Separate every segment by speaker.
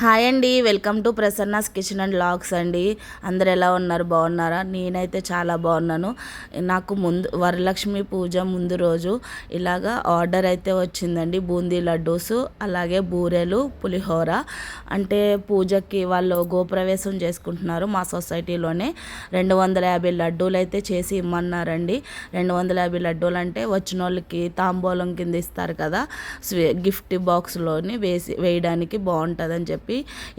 Speaker 1: Hi అండి welcome to Prasanna's kitchen and vlogs అండి. అందరు ఎలా ఉన్నారు? బాగున్నారా? నేనైతే చాలా బాగున్నాను. నాకు ముందు వరలక్ష్మి పూజ ముందు రోజు ఇలాగా ఆర్డర్ అయితే వచ్చిందండి. బూందీ లడ్డూస్ అలాగే బూరెలు పులిహోర. అంటే పూజకి వాళ్ళు గోప్రవేశం చేసుకుంటున్నారు మా సొసైటీలోనే. రెండు వందల యాభై లడ్డూలు అయితే చేసి ఇమ్మన్నారండి. రెండు వందల యాభై లడ్డూలు అంటే వచ్చిన వాళ్ళకి తాంబూలం కింద ఇస్తారు కదా. స్వీ గిఫ్ట్ బాక్స్లోని వేసి వేయడానికి బాగుంటుందని చెప్పి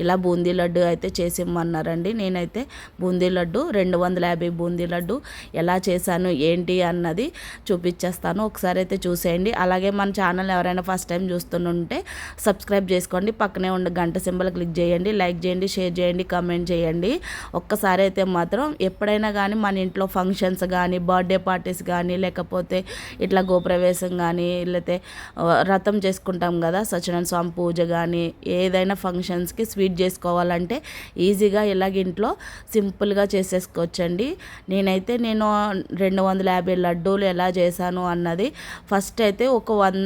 Speaker 1: ఇలా బూందీ లడ్డు అయితే చేసి ఇమ్మన్నారండి నేనైతే బూందీ లడ్డు రెండు వందల యాభై బూందీ లడ్డు ఎలా చేశాను ఏంటి అన్నది చూపించేస్తాను ఒకసారి అయితే చూసేయండి. అలాగే మన ఛానల్ ఎవరైనా ఫస్ట్ టైం చూస్తుంటే సబ్స్క్రైబ్ చేసుకోండి. పక్కనే ఉండే గంట సింబల్ క్లిక్ చేయండి. లైక్ చేయండి షేర్ చేయండి కమెంట్ చేయండి. ఒక్కసారి అయితే మాత్రం ఎప్పుడైనా కానీ మన ఇంట్లో ఫంక్షన్స్ కానీ బర్త్డే పార్టీస్ కానీ లేకపోతే ఇట్లా గోప్రవేశం కానీ లేకపోతే రథం చేసుకుంటాం కదా సత్యనారాయణ స్వామి పూజ కానీ ఏదైనా ఫంక్షన్ ఫ్రెండ్స్కి స్వీట్ చేసుకోవాలంటే ఈజీగా ఇలాగ ఇంట్లో సింపుల్గా చేసేసుకోవచ్చండి. నేనైతే నేను రెండు వందల యాభై లడ్డూలు ఎలా చేశాను అన్నది ఫస్ట్ అయితే ఒక వన్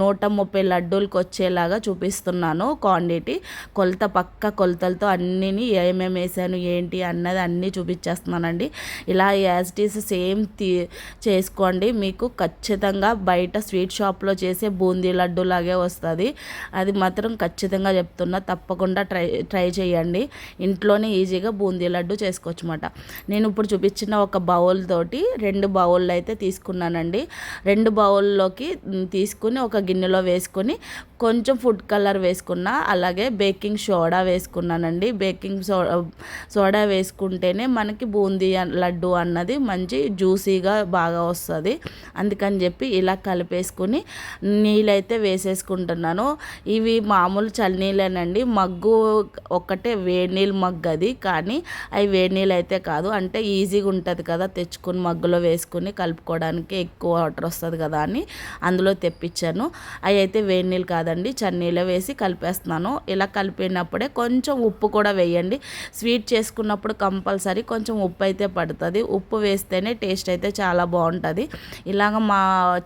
Speaker 1: నూట ముప్పై లడ్డూలకు వచ్చేలాగా చూపిస్తున్నాను క్వాంటిటీ. కొలత పక్క కొలతలతో అన్నీ ఏమేమి వేసాను ఏంటి అన్నది అన్నీ చూపించేస్తున్నానండి. ఇలా యాజ్ ఇట్ ఈస్ సేమ్ తీ చేసుకోండి. మీకు ఖచ్చితంగా బయట స్వీట్ షాప్లో చేసే బూందీ లడ్డు లాగే వస్తుంది. అది మాత్రం ఖచ్చితంగా చెప్తున్నా తప్పకుండా ట్రై ట్రై చేయండి. ఇంట్లోనే ఈజీగా బూందీ లడ్డు చేసుకోవచ్చు అనమాట నేను ఇప్పుడు చూపించిన ఒక బౌల్ తోటి రెండు బౌళ్ళు అయితే తీసుకున్నానండి. రెండు బౌల్లోకి తీసుకుని ఒక గిన్నెలో వేసుకొని కొంచెం ఫుడ్ కలర్ వేసుకున్నా అలాగే బేకింగ్ సోడా వేసుకున్నానండి. బేకింగ్ సోడా సోడా వేసుకుంటేనే మనకి బూందీ లడ్డు అన్నది మంచి జ్యూసీగా బాగా వస్తుంది. అందుకని చెప్పి ఇలా కలిపేసుకుని నీళ్ళైతే వేసేసుకుంటున్నాను. ఇవి మామూలు చల్లనీళ్ళేనండి మగ్గు ఒక్కటే వేడి నీళ్ళు మగ్గు అది కానీ అవి వేడి నీళ్ళు అయితే కాదు. అంటే ఈజీగా ఉంటుంది కదా తెచ్చుకుని మగ్గులో వేసుకుని కలుపుకోవడానికి ఎక్కువ వాటర్ వస్తుంది కదా అని అందులో తెప్పించాను. అవి అయితే వేడి నీళ్ళు కాదండి చన్నీళ్ళు వేసి కలిపేస్తున్నాను. ఇలా కలిపినప్పుడే కొంచెం ఉప్పు కూడా వేయండి. స్వీట్ చేసుకున్నప్పుడు కంపల్సరీ కొంచెం ఉప్పు అయితే పడుతుంది. ఉప్పు వేస్తేనే టేస్ట్ అయితే చాలా బాగుంటుంది. ఇలాగ మా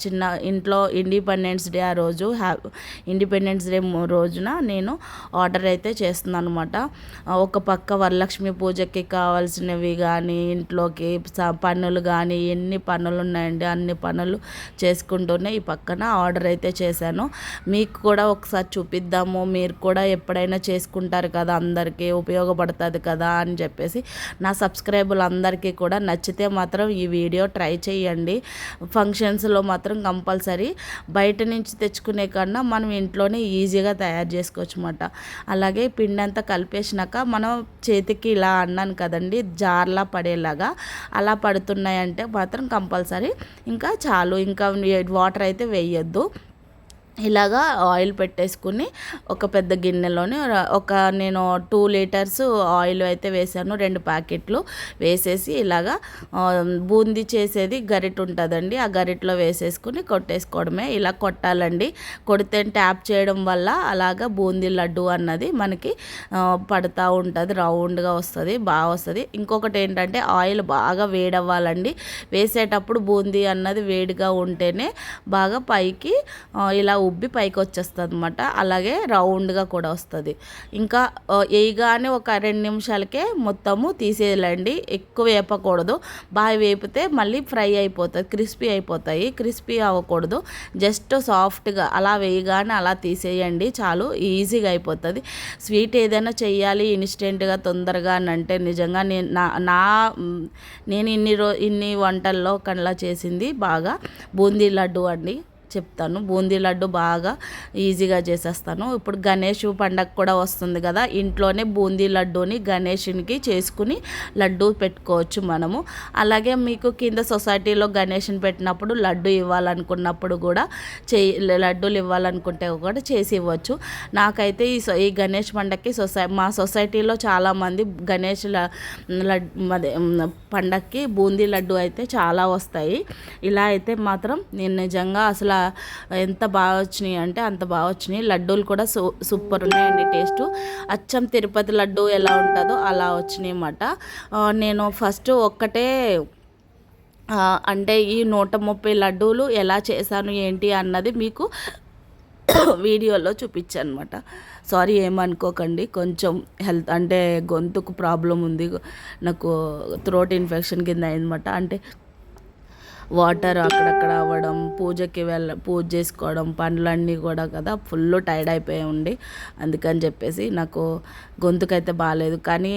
Speaker 1: చిన్న ఇంట్లో ఇండిపెండెన్స్ డే ఆ రోజు హ్యా ఇండిపెండెన్స్ డే రోజున నేను ఆర్డర్ అయితే చేస్తున్నాను అనమాట ఒక పక్క వరలక్ష్మి పూజకి కావాల్సినవి కానీ ఇంట్లోకి స- పనులు కానీ ఎన్ని పనులు ఉన్నాయండి అన్ని పనులు చేసుకుంటూనే ఈ పక్కన ఆర్డర్ అయితే చేశాను. మీకు కూడా ఒకసారి చూపిద్దాము. మీరు కూడా ఎప్పుడైనా చేసుకుంటారు కదా అందరికీ ఉపయోగపడుతుంది కదా అని చెప్పేసి నా సబ్స్క్రైబర్లు అందరికీ కూడా నచ్చితే మాత్రం ఈ వీడియో ట్రై చేయండి. ఫంక్షన్స్లో మాత్రం కంపల్సరీ బయట నుంచి తెచ్చుకునే కన్నా మనం ఇంట్లోనే ఈజీగా తయారు చేసుకోవచ్చు అన్నమాట అలాగే పిండి అంతా కలిపేసినాక మనం చేతికి ఇలా అన్నాను కదండి జార్లా పడేలాగా అలా పడుతున్నాయంటే మాత్రం కంపల్సరీ. ఇంకా చాలు ఇంకా వాటర్ అయితే వేయొద్దు. ఇలాగా ఆయిల్ పెట్టేసుకుని ఒక పెద్ద గిన్నెలోని ఒక నేను టూ లీటర్స్ ఆయిల్ అయితే వేసాను రెండు ప్యాకెట్లు వేసేసి ఇలాగా బూందీ చేసేది గరిట ఉంటుందండి ఆ గరిటలో వేసేసుకుని కొట్టేసుకోవడమే. ఇలా కొట్టాలండి. కొడితే ట్యాప్ చేయడం వల్ల అలాగా బూందీ లడ్డు అన్నది మనకి పడుతూ ఉంటుంది రౌండ్గా వస్తుంది బాగా వస్తుంది. ఇంకొకటి ఏంటంటే ఆయిల్ బాగా వేడవ్వాలండి. వేసేటప్పుడు బూందీ అన్నది వేడిగా ఉంటేనే బాగా పైకి ఇలా ఉబ్బి పైకి వచ్చేస్తుంది అనమాట అలాగే రౌండ్గా కూడా వస్తుంది. ఇంకా వేయగానే ఒక రెండు నిమిషాలకే మొత్తము తీసేయాలండి. ఎక్కువ వేపకూడదు. బాగా వేపితే మళ్ళీ ఫ్రై అయిపోతుంది క్రిస్పీ అయిపోతాయి. క్రిస్పీ అవ్వకూడదు. జస్ట్ సాఫ్ట్గా అలా వేయగానే అలా తీసేయండి. చాలు ఈజీగా అయిపోతుంది. స్వీట్ ఏదైనా చేయాలి ఇన్స్టెంట్గా తొందరగా అని అంటే నిజంగా నేను నా నా నేను ఇన్ని రో ఇన్ని వంటల్లో కండ్లా చేసింది బాగా. బూందీ లడ్డు అండి. చెప్తాను. బూందీ లడ్డు బాగా ఈజీగా చేసేస్తాను. ఇప్పుడు గణేష్ పండగ కూడా వస్తుంది కదా ఇంట్లోనే బూందీ లడ్డూని గణేషునికి చేసుకుని లడ్డు పెట్టుకోవచ్చు మనము. అలాగే మీకు కింద సొసైటీలో గణేష్ని పెట్టినప్పుడు లడ్డు ఇవ్వాలనుకున్నప్పుడు కూడా చేయి లడ్డూలు ఇవ్వాలనుకుంటే కూడా చేసి ఇవ్వచ్చు. నాకైతే ఈ సో ఈ గణేష్ పండగకి సొసై మా సొసైటీలో చాలామంది గణేష్ ల- అదే పండగకి బూందీ లడ్డు అయితే చాలా వస్తాయి. ఇలా అయితే మాత్రం నేను నిజంగా అసలు ఎంత బాగా వచ్చినాయి అంటే అంత బాగా వచ్చినాయి. లడ్డూలు కూడా సూ సూపర్ ఉన్నాయండి టేస్ట్. అచ్చం తిరుపతి లడ్డు ఎలా ఉంటుందో అలా వచ్చినాయి అన్నమాట. నేను ఫస్ట్ ఒక్కటే అంటే ఈ నూట ముప్పై లడ్డూలు ఎలా చేశాను ఏంటి అన్నది మీకు వీడియోలో చూపించాను అనమాట సారీ ఏమనుకోకండి కొంచెం హెల్త్ అంటే గొంతుకు ప్రాబ్లం ఉంది నాకు థ్రోట్ ఇన్ఫెక్షన్ కింద అయిందన్నమాట అంటే వాటర్ అక్కడక్కడ అవ్వడం పూజకి వెళ్ళ పూజ చేసుకోవడం పనులన్నీ కూడా కదా ఫుల్ టైర్డ్ అయిపోయి ఉండి. అందుకని చెప్పేసి నాకు గొంతుకైతే బాగాలేదు కానీ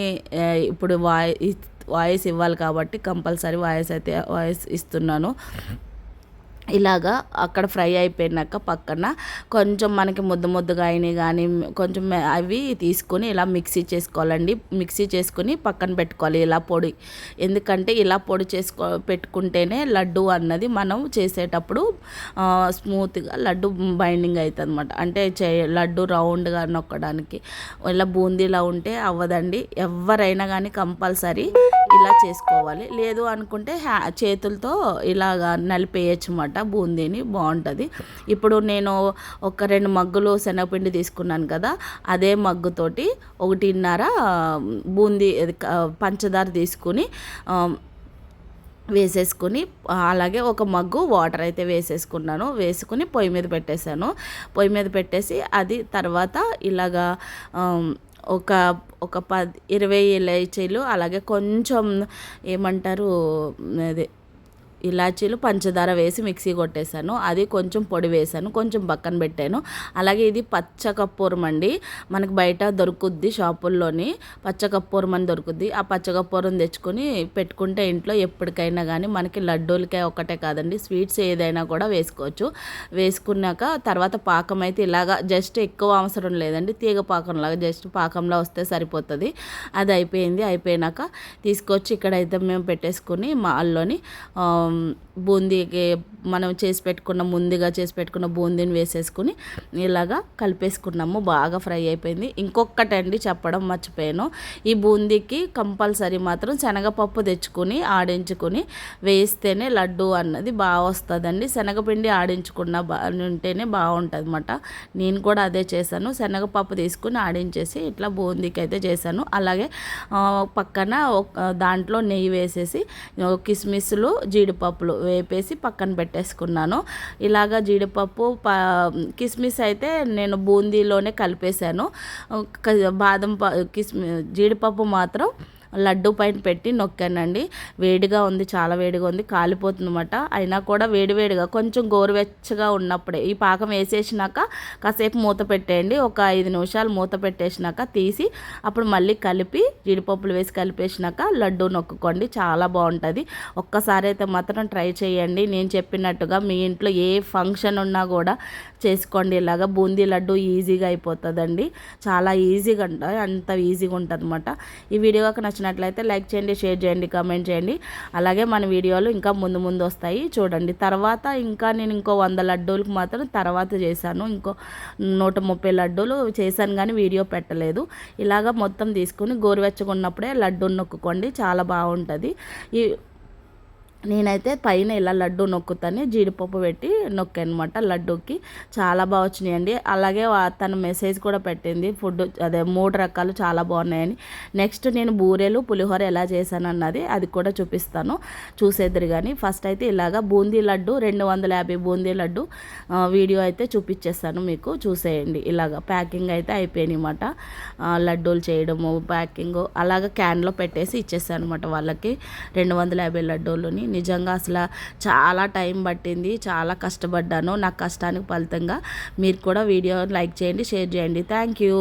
Speaker 1: ఇప్పుడు వాయి వాయిస్ ఇవ్వాలి కాబట్టి కంపల్సరీ వాయిస్ అయితే వాయిస్ ఇస్తున్నాను. ఇలాగా అక్కడ ఫ్రై అయిపోయినాక పక్కన కొంచెం మనకి ముద్ద ముద్దగా అయినాయి కానీ కొంచెం అవి తీసుకొని ఇలా మిక్సీ చేసుకోవాలండి. మిక్సీ చేసుకుని పక్కన పెట్టుకోవాలి ఇలా పొడి. ఎందుకంటే ఇలా పొడి చేసుకో పెట్టుకుంటేనే లడ్డు అన్నది మనం చేసేటప్పుడు స్మూత్గా లడ్డు బైండింగ్ అవుతుంది అనమాట అంటే చే లడ్డు రౌండ్గా నొక్కడానికి. ఇలా బూందీలా ఉంటే అవ్వదండి. ఎవరైనా కానీ కంపల్సరీ ఇలా చేసుకోవాలి. లేదు అనుకుంటే హ్యా చేతులతో ఇలాగా నలిపేయచ్చమాట బూందీని బాగుంటుంది ఇప్పుడు నేను ఒక రెండు మగ్గులు శనగపిండి తీసుకున్నాను కదా అదే మగ్గుతోటి ఒకటిన్నర బూందీ పంచదార తీసుకుని వేసేసుకుని అలాగే ఒక మగ్గు వాటర్ అయితే వేసేసుకున్నాను. వేసుకుని పొయ్యి మీద పెట్టేశాను. పొయ్యి మీద పెట్టేసి అది తర్వాత ఇలాగా ఒక ఒక పది ఇరవై ఇలైచీలు అలాగే కొంచెం ఏమంటారు అదే ఇలాచీలు పంచదార వేసి మిక్సీ కొట్టేశాను. అది కొంచెం పొడి వేసాను కొంచెం పక్కన పెట్టాను. అలాగే ఇది పచ్చ అండి. మనకు బయట దొరుకుద్ది షాపుల్లోని పచ్చ కప్పూరం అని దొరుకుద్ది. ఆ పచ్చ కప్పూరం తెచ్చుకొని పెట్టుకుంటే ఇంట్లో ఎప్పటికైనా కానీ మనకి లడ్డూలకే ఒక్కటే కాదండి స్వీట్స్ ఏదైనా కూడా వేసుకోవచ్చు. వేసుకున్నాక తర్వాత పాకం అయితే ఇలాగా జస్ట్ ఎక్కువ అవసరం లేదండి తీగ పాకంలాగా జస్ట్ పాకంలో వస్తే సరిపోతుంది. అది అయిపోయింది. అయిపోయినాక తీసుకొచ్చి ఇక్కడైతే మేము పెట్టేసుకుని మాల్లోని బూందీకి మనం చేసి పెట్టుకున్న ముందుగా చేసి పెట్టుకున్న బూందీని వేసేసుకుని ఇలాగా కలిపేసుకున్నాము. బాగా ఫ్రై అయిపోయింది. ఇంకొకటి అండి చెప్పడం మర్చిపోయాను. ఈ బూందీకి కంపల్సరీ మాత్రం శనగపప్పు తెచ్చుకొని ఆడించుకొని వేస్తేనే లడ్డు అన్నది బాగా వస్తుందండి. శనగపిండి ఆడించుకున్న బా ఉంటేనే బాగుంటుంది అనమాట నేను కూడా అదే చేశాను. శనగపప్పు తీసుకుని ఆడించేసి ఇట్లా బూందీకి అయితే చేశాను. అలాగే పక్కన దాంట్లో నెయ్యి వేసేసి కిస్మిస్లు జీడిపప్పు జీడిపప్పులు వేపేసి పక్కన పెట్టేసుకున్నాను. ఇలాగా జీడిపప్పు కిస్మిస్ అయితే నేను బూందీలోనే కలిపేశాను. బాదం కిస్మి జీడిపప్పు మాత్రం లడ్డు పైన పెట్టి నొక్కానండి. వేడిగా ఉంది చాలా వేడిగా ఉంది కాలిపోతుందన్నమాట. అయినా కూడా వేడివేడిగా కొంచెం గోరువెచ్చగా ఉన్నప్పుడే ఈ పాకం వేసేసినాక కాసేపు మూత పెట్టేయండి. ఒక ఐదు నిమిషాలు మూత పెట్టేసినాక తీసి అప్పుడు మళ్ళీ కలిపి జీడిపప్పులు వేసి కలిపేసినాక లడ్డు నొక్కుకోండి. చాలా బాగుంటుంది. ఒక్కసారి అయితే మాత్రం ట్రై చేయండి. నేను చెప్పినట్టుగా మీ ఇంట్లో ఏ ఫంక్షన్ ఉన్నా కూడా చేసుకోండి. ఇలాగా బూందీ లడ్డు ఈజీగా అయిపోతుందండి. చాలా ఈజీగా ఉంటుంది అంత ఈజీగా ఉంటుంది అనమాట ఈ వీడియోకి నచ్చిన నచ్చినట్లయితే లైక్ చేయండి షేర్ చేయండి కమెంట్ చేయండి. అలాగే మన వీడియోలు ఇంకా ముందు ముందు వస్తాయి. చూడండి తర్వాత ఇంకా నేను ఇంకో వంద లడ్డూలకు మాత్రం తర్వాత చేశాను. ఇంకో నూట ముప్పై లడ్డూలు చేశాను కానీ వీడియో పెట్టలేదు. ఇలాగ మొత్తం తీసుకుని గోరువెచ్చకున్నప్పుడే లడ్డూ నొక్కుకోండి చాలా బాగుంటుంది. ఈ నేనైతే పైన ఇలా లడ్డు నొక్కుతాను జీడిపప్పు పెట్టి నొక్కానమాట లడ్డూకి. చాలా బాగా వచ్చినాయండి. అలాగే తన మెసేజ్ కూడా పెట్టింది ఫుడ్ అదే మూడు రకాలు చాలా బాగున్నాయని. నెక్స్ట్ నేను బూరెలు పులిహోర ఎలా చేశాను అన్నది అది కూడా చూపిస్తాను. చూసేద్దరు కానీ ఫస్ట్ అయితే ఇలాగా బూందీ లడ్డు రెండు వందల యాభై బూందీ లడ్డు వీడియో అయితే చూపించేస్తాను మీకు. చూసేయండి. ఇలాగ ప్యాకింగ్ అయితే అయిపోయినాయి అనమాట లడ్డూలు చేయడము ప్యాకింగ్ అలాగ క్యాన్లో పెట్టేసి ఇచ్చేసాను అనమాట వాళ్ళకి. రెండు వందల యాభై లడ్డూలని నిజంగా అసలు చాలా టైం పట్టింది చాలా కష్టపడ్డాను. నా కష్టానికి ఫలితంగా మీరు కూడా వీడియో లైక్ చేయండి షేర్ చేయండి. Thank you.